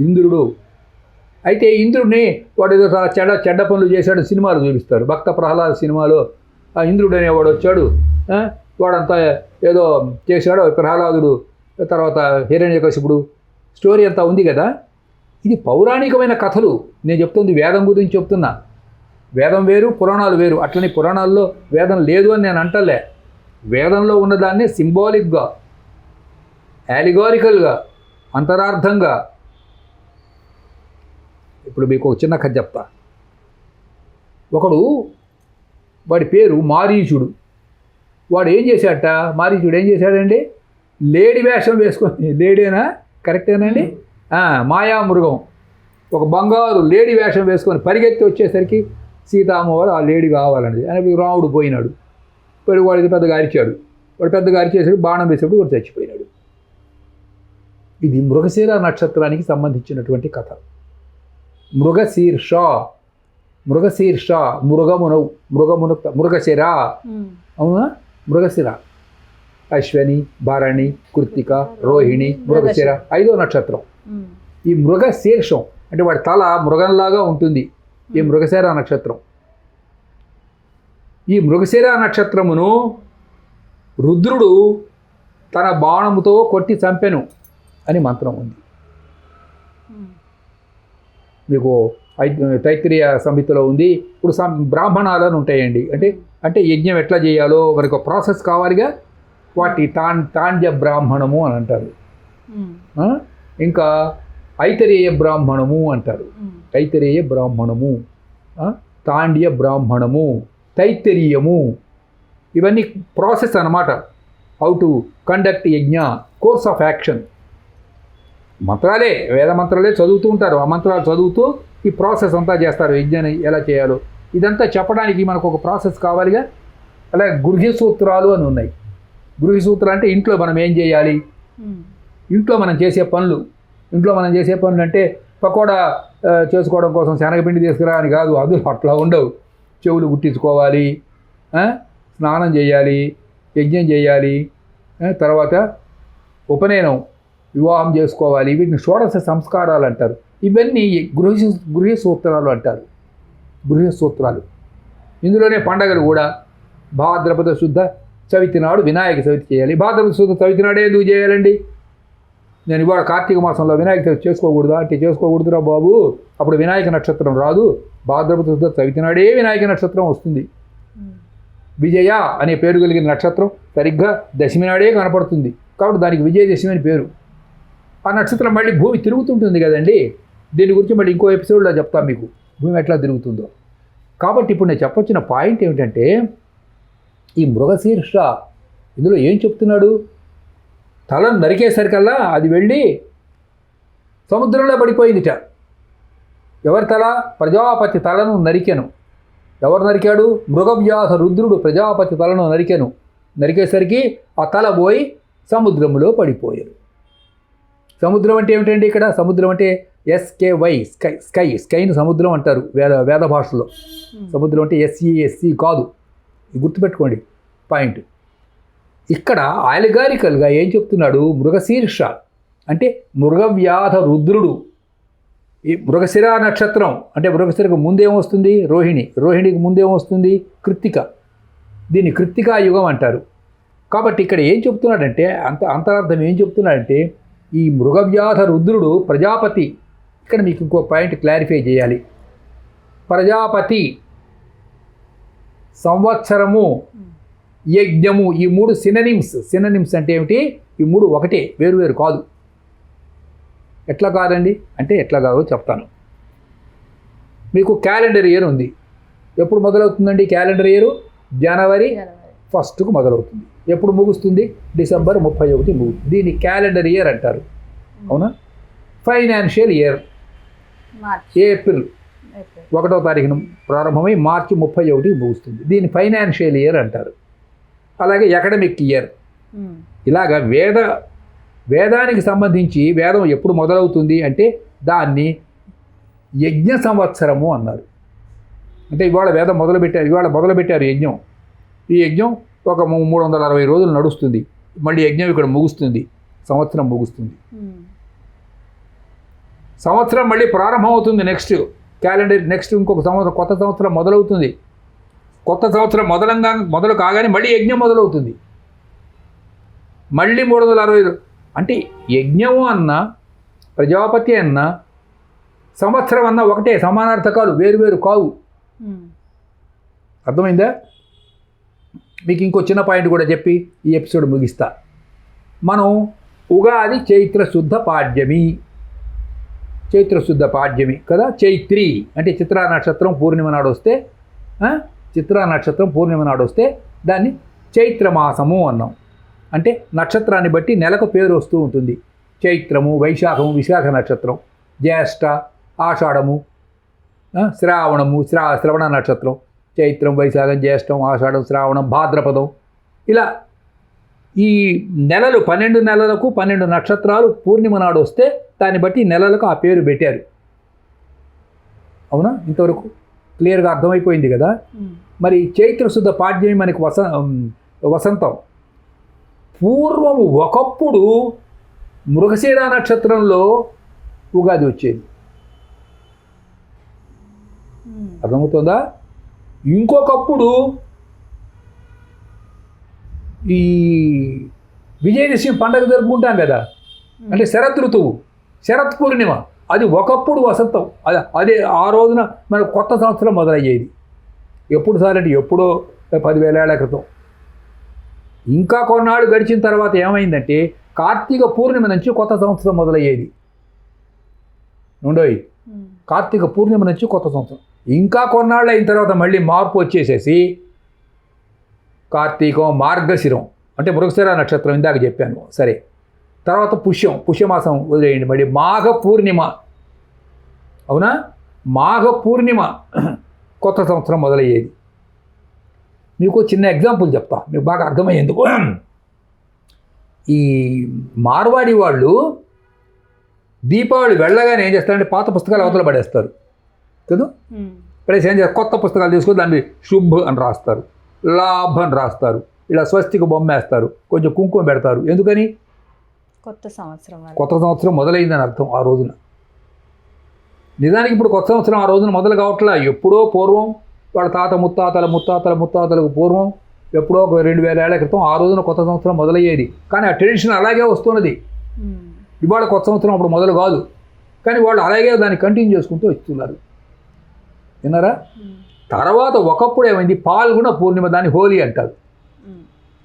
ఇంద్రుడు. అయితే ఇంద్రుడిని వాడు ఏదో చాలా చెడ్డ చెడ్డ పనులు చేశాడు సినిమాలు చూపిస్తారు. భక్త ప్రహ్లాద సినిమాలో ఆ ఇంద్రుడు అనేవాడు వచ్చాడు. వాడంతా ఏదో చేశాడు ప్రహ్లాదుడు తర్వాత హిరణ్యకశిపుడు. స్టోరీ అంతా ఉంది కదా? ఇది పౌరాణికమైన కథలు. నేను చెప్తుంది వేదం గురించి చెప్తున్నా. వేదం వేరు పురాణాలు వేరు. అట్లని పురాణాల్లో వేదం లేదు అని నేను అంటలే. వేదంలో ఉన్నదాన్ని సింబాలిక్గా యాలిగారికల్గా అంతరార్థంగా ఇప్పుడు మీకు ఒక చిన్న కథ చెప్తా. ఒకడు వాడి పేరు మారీచుడు. వాడు ఏం చేశాడట? మారీచుడు ఏం చేశాడండి? లేడీ వేషం వేసుకొని లేడీనా? కరెక్టేనండి ఆ, మాయామృగం. ఒక బంగారు లేడీ వేషం వేసుకొని పరిగెత్తి వచ్చేసరికి సీతామ్మవారు ఆ లేడీ కావాలండి అని రాముడు పోయినాడు. పోయి వాడికి పెద్దగా అరిచాడు. వాడు పెద్దగా అరిచేసాడు బాణం వేసాడు వాడు చచ్చిపోయినాడు. ఇది మృగశీర నక్షత్రానికి సంబంధించినటువంటి కథ. మృగశీర్ష మృగశీర్ష మృగమునవు మృగమున మృగశిర. అవునా? మృగశిర. అశ్వని భరణి కృత్తిక రోహిణి మృగశిర. ఐదో నక్షత్రం. ఈ మృగ శీర్షం అంటే వాడి తల మృగంలాగా ఉంటుంది. ఈ మృగశిర నక్షత్రం. ఈ మృగశిర నక్షత్రమును రుద్రుడు తన బాణముతో కొట్టి చంపెను అని మంత్రం ఉంది. మీకు తైత్రీయ సంహితలో ఉంది. ఇప్పుడు సం బ్రాహ్మణాలు అని ఉంటాయండి. అంటే అంటే యజ్ఞం ఎట్లా చేయాలో మనకు ఒక ప్రాసెస్ కావాలిగా. వాటి తాన్ తాండ్య బ్రాహ్మణము అని అంటారు? ఇంకా ఐతరేయ బ్రాహ్మణము అంటారు. తైతరేయ బ్రాహ్మణము? తాండ్య బ్రాహ్మణము. తైత్తరీయము ఇవన్నీ ప్రాసెస్ అన్నమాట. How to conduct yajna. Course of action. మంత్రాలే వేద మంత్రాలే చదువుతూ ఉంటారు. ఆ మంత్రాలు చదువుతూ ఈ ప్రాసెస్ అంతా చేస్తారు. యజ్ఞాన్ని ఎలా చేయాలో. ఇదంతా చెప్పడానికి మనకు ఒక ప్రాసెస్ కావాలిగా. అలాగే గృహ్య సూత్రాలు అని ఉన్నాయి. గృహ్య సూత్రాలు అంటే ఇంట్లో మనం ఏం చేయాలి? ఇంట్లో మనం చేసే పనులు. ఇంట్లో మనం చేసే పనులు అంటే పకోడా చేసుకోవడం కోసం శనగపిండి తీసుకురా అని కాదు. అది అట్లా ఉండవు. చెవులు గుట్టించుకోవాలి. స్నానం చేయాలి. యజ్ఞం చేయాలి. తర్వాత ఉపనయనం. వివాహం చేసుకోవాలి వీటిని షోడశ సంస్కారాలు అంటారు. ఇవన్నీ గృహ గృహ సూత్రాలు అంటారు. గృహ సూత్రాలు. ఇందులోనే పండగలు కూడా. భాద్రపద శుద్ధ చవితి నాడు వినాయక చవితి చేయాలి. భాద్రపద శుద్ధ చవితి నాడే ఎందుకు చేయాలండి? నేను ఇవాళ కార్తీక మాసంలో వినాయక చవితి చేసుకోకూడదా? అంటే చేసుకోకూడదురా బాబు. అప్పుడు వినాయక నక్షత్రం రాదు. భాద్రపద శుద్ధ చవితి నాడే వినాయక నక్షత్రం వస్తుంది. విజయ అనే పేరు కలిగిన నక్షత్రం సరిగ్గా దశమి నాడే కనపడుతుంది. కాబట్టి దానికి విజయదశమి అని పేరు. ఆ నక్షత్రం మళ్ళీ భూమి తిరుగుతుంటుంది కదండి. దీని గురించి మళ్ళీ ఇంకో ఎపిసోడ్లో చెప్తాను మీకు. భూమి ఎట్లా తిరుగుతుందో. కాబట్టి ఇప్పుడు నేను చెప్పొచ్చిన పాయింట్ ఏమిటంటే ఈ మృగశీర్ష ఇందులో ఏం చెప్తున్నాడు? తలను నరికేసరికల్లా అది వెళ్ళి సముద్రంలో పడిపోయిందిట. ఎవరి తల? ప్రజాపతి తలను నరికెను. ఎవరు నరికాడు? మృగవ్యాధ రుద్రుడు ప్రజాపతి తలను నరికెను. నరికేసరికి ఆ తల పోయి సముద్రంలో పడిపోయారు సముద్రం అంటే ఏమిటండి ఇక్కడ? సముద్రం అంటే ఎస్కేవై స్కై స్కై స్కైని సముద్రం అంటారు వేద వేద భాషలో. సముద్రం అంటే ఎస్ఈ ఎస్సి కాదు. ఇది గుర్తుపెట్టుకోండి. పాయింట్. ఇక్కడ ఆలిగారికల్గా ఏం చెప్తున్నాడు? మృగశీర్ష. అంటే మృగవ్యాధ రుద్రుడు. ఈ మృగశిర నక్షత్రం. అంటే మృగశిరకు ముందేమొస్తుంది రోహిణి. రోహిణికి ముందేమొస్తుంది కృత్తిక. దీన్ని కృత్తికా యుగం అంటారు. కాబట్టి ఇక్కడ ఏం చెప్తున్నాడంటే అంత అంతరార్థం ఏం చెప్తున్నాడంటే ఈ మృగవ్యాధ రుద్రుడు ప్రజాపతి. ఇక్కడ మీకు ఇంకో పాయింట్ క్లారిఫై చేయాలి. ప్రజాపతి సంవత్సరము యజ్ఞము ఈ మూడు సిననిమ్స్ సిననిమ్స్ అంటే ఏమిటి? ఈ మూడు ఒకటే వేరు వేరు కాదు. ఎట్లా కాదండి? అంటే ఎట్లా కాదో చెప్తాను. మీకు క్యాలెండర్ ఇయర్ ఉంది. ఎప్పుడు మొదలవుతుందండి క్యాలెండర్ ఇయర్ జనవరి. ఫస్ట్కు మొదలవుతుంది. ఎప్పుడు ముగుస్తుంది? డిసెంబర్ ముప్పై ఒకటి ముగుస్తుంది దీన్ని క్యాలెండర్ ఇయర్ అంటారు. అవునా? Financial year. ఏప్రిల్. ఒకటో తారీఖున ప్రారంభమై మార్చి ముప్పై ఒకటికి ముగుస్తుంది. దీన్ని ఫైనాన్షియల్ ఇయర్ అంటారు. అలాగే అకాడమిక్ ఇయర్. ఇలాగ వేద వేదానికి సంబంధించి వేదం ఎప్పుడు మొదలవుతుంది అంటే దాన్ని యజ్ఞ సంవత్సరము అన్నారు. అంటే ఇవాళ వేదం మొదలుపెట్టారు ఇవాళ మొదలుపెట్టారు యజ్ఞం. ఈ యజ్ఞం ఒక మూడు వందల అరవై రోజులు నడుస్తుంది. మళ్ళీ యజ్ఞం ఇక్కడ ముగుస్తుంది. సంవత్సరం ముగుస్తుంది. సంవత్సరం మళ్ళీ ప్రారంభం అవుతుంది నెక్స్ట్. క్యాలెండర్ నెక్స్ట్ ఇంకొక సంవత్సరం కొత్త సంవత్సరం మొదలవుతుంది. కొత్త సంవత్సరం మొదలంగా మొదలు కాగానే మళ్ళీ యజ్ఞం మొదలవుతుంది. మళ్ళీ మూడు వందల అరవై అంటే యజ్ఞము అన్న ప్రజాపతి అన్న సంవత్సరం అన్న ఒకటే సమానార్థకాలు వేరు వేరు కావు. అర్థమైందా? మీకు ఇంకో చిన్న పాయింట్ కూడా చెప్పి ఈ ఎపిసోడ్ ముగిస్తా. మనం ఉగాది చైత్ర శుద్ధ పాడ్యమి. చైత్ర శుద్ధ పాడ్యమి కదా? చైత్రి అంటే చిత్రా నక్షత్రం పూర్ణిమ నాడు వస్తే చిత్ర చిత్రా నక్షత్రం పూర్ణిమ నాడు వస్తే దాన్ని చైత్రమాసము అన్నాం. అంటే నక్షత్రాన్ని బట్టి నెలకు పేరు వస్తూ ఉంటుంది. చైత్రము వైశాఖము విశాఖ నక్షత్రం జ్యేష్ఠ ఆషాఢము శ్రావణము శ్రా శ్రవణ నక్షత్రం. చైత్రం వైశాఖం జ్యేష్టం ఆషాఢం శ్రావణం భాద్రపదం. ఇలా ఈ నెలలు పన్నెండు నెలలకు పన్నెండు నక్షత్రాలు పూర్ణిమ నాడు వస్తే దాన్ని బట్టి నెలలకు ఆ పేరు పెట్టారు. అవునా? ఇంతవరకు క్లియర్గా అర్థమైపోయింది కదా. మరి చైత్ర శుద్ధ పాడ్యమి మనకి వస వసంతం. పూర్వము ఒకప్పుడు మృగశిర నక్షత్రంలో ఉగాది వచ్చేది. అర్థమవుతుందా? ఇంకొకప్పుడు ఈ విజయదశమి పండగ జరుపుకుంటాం కదా. అంటే శరత్ ఋతువు శరత్ పూర్ణిమ అది ఒకప్పుడు వసంతం. అది అదే ఆ రోజున మన కొత్త సంవత్సరం మొదలయ్యేది. ఎప్పుడు సార్ అంటే ఎప్పుడో పదివేల ఏళ్ళ క్రితం. ఇంకా కొన్నాళ్ళు గడిచిన తర్వాత ఏమైందంటే కార్తీక పూర్ణిమ నుంచి కొత్త సంవత్సరం మొదలయ్యేది. ఉండోయి. కార్తీక పూర్ణిమ నుంచి కొత్త సంవత్సరం. ఇంకా కొన్నాళ్ళు అయిన తర్వాత మళ్ళీ మార్పు వచ్చేసేసి కార్తీకం మార్గశిరం అంటే మృగశిర నక్షత్రం ఇందాక చెప్పాను. సరే. తర్వాత పుష్యం పుష్యమాసం వదిలేయండి. మళ్ళీ మాఘ పూర్ణిమ. అవునా? మాఘ పూర్ణిమ కొత్త సంవత్సరం మొదలయ్యేది. మీకు చిన్న ఎగ్జాంపుల్ చెప్తా. మీకు బాగా అర్థమయ్యేందుకు. ఈ మార్వాడి వాళ్ళు దీపావళి వెళ్ళగానే ఏం చేస్తారంటే పాత పుస్తకాలు అవతల పడేస్తారు. కదా. పడేసి ఏం చేస్తారు కొత్త పుస్తకాలు తీసుకొని దాన్ని శుభ్ అని రాస్తారు. లాభ్ అని రాస్తారు. ఇలా స్వస్తికి బొమ్మ వేస్తారు కొంచెం కుంకుమ పెడతారు. ఎందుకని? కొత్త సంవత్సరం. కొత్త సంవత్సరం మొదలైందని అర్థం ఆ రోజున. నిజానికి ఇప్పుడు కొత్త సంవత్సరం ఆ రోజున మొదలు కావట్లా. ఎప్పుడో పూర్వం వాళ్ళ తాత ముత్తాతల ముత్తాతల ముత్తాతలకు పూర్వం ఎప్పుడో ఒక రెండు వేల ఏళ్ళ క్రితం ఆ రోజున కొత్త సంవత్సరం మొదలయ్యేది. కానీ ఆ ట్రెడిషన్ అలాగే వస్తున్నది. ఇవాళ కొత్త సంవత్సరం అప్పుడు మొదలు కాదు. కానీ వాళ్ళు అలాగే దాన్ని కంటిన్యూ చేసుకుంటూ వస్తున్నారు. విన్నారా. తర్వాత ఒకప్పుడు ఏమైంది? పాల్గొన పూర్ణిమ దాన్ని హోలీ అంటారు.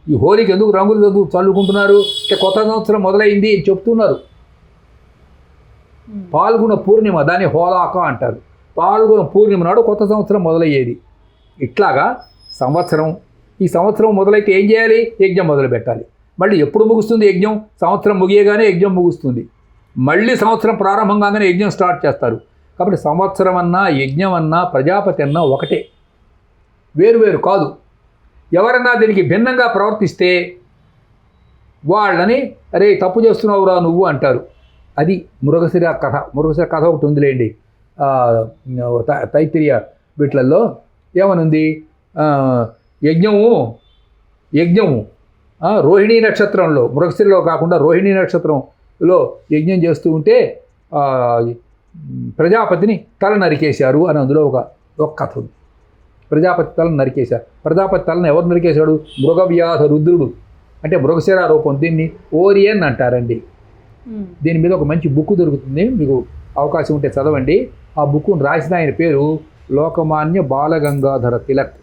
ఈ హోలీకి ఎందుకు రంగులు చదువు చల్లుకుంటున్నారు? అంటే కొత్త సంవత్సరం మొదలైంది అని చెప్తున్నారు. పాల్గొన పూర్ణిమ దాన్ని హోలాక అంటారు. పాల్గొన పూర్ణిమ నాడు కొత్త సంవత్సరం మొదలయ్యేది. ఇట్లాగా సంవత్సరం ఈ సంవత్సరం మొదలైతే ఏం చేయాలి? యజ్ఞం మొదలు పెట్టాలి. మళ్ళీ ఎప్పుడు ముగుస్తుంది యజ్ఞం? సంవత్సరం ముగియగానే యజ్ఞం ముగుస్తుంది. మళ్ళీ సంవత్సరం ప్రారంభం కాగానే యజ్ఞం స్టార్ట్ చేస్తారు. కాబట్టి సంవత్సరం అన్నా యజ్ఞం అన్నా ప్రజాపతి అన్నా ఒకటే. వేరు వేరు కాదు. ఎవరన్నా దీనికి భిన్నంగా ప్రవర్తిస్తే వాళ్ళని అరే తప్పు చేస్తున్నావురా నువ్వు అంటారు. అది మృగశిర కథ. మృగశిర కథ ఒకటి ఉందిలేండి. ఆ, వీటిలలో ఏమనుంది? యజ్ఞము యజ్ఞము రోహిణీ నక్షత్రంలో మృగశిరలో కాకుండా రోహిణీ నక్షత్రంలో యజ్ఞం చేస్తూ ఉంటే ప్రజాపతిని తల నరికేశారు అని అందులో ఒక ఒక కథ ఉంది. ప్రజాపతి తలను నరికేశారు. ప్రజాపతి తలను ఎవరు నరికేశాడు? మృగవ్యాధ రుద్రుడు. అంటే మృగశిర రూపం దీన్ని ఓరియన్ అంటారండి. దీని మీద ఒక మంచి బుక్ దొరుకుతుంది. మీకు అవకాశం ఉంటే చదవండి. ఆ బుక్ను రాసిన ఆయన పేరు లోకమాన్య బాలగంగాధర తిలక్.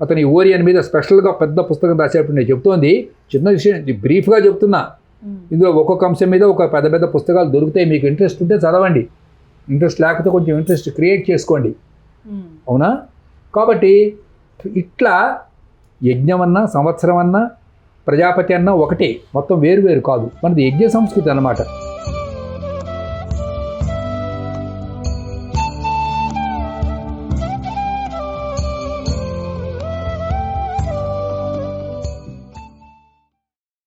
అతని ఓరియన్ మీద స్పెషల్గా పెద్ద పుస్తకం రాసేటప్పుడు నేను చెప్తోంది. చిన్న విషయం బ్రీఫ్గా చెప్తున్నా. ఇందులో ఒక్కొక్క అంశం మీద ఒక పెద్ద పెద్ద పుస్తకాలు దొరుకుతాయి. మీకు ఇంట్రెస్ట్ ఉంటే చదవండి. ఇంట్రెస్ట్ లేకపోతే కొంచెం ఇంట్రెస్ట్ క్రియేట్ చేసుకోండి. ఉమ్. అవునా? కాబట్టి ఇట్లా యజ్ఞం అన్నా సంవత్సరం అన్నా ప్రజాపతి అన్నా ఒకటే. మొత్తం వేరు వేరు కాదు. మనది యజ్ఞ సంస్కృతి అన్నమాట.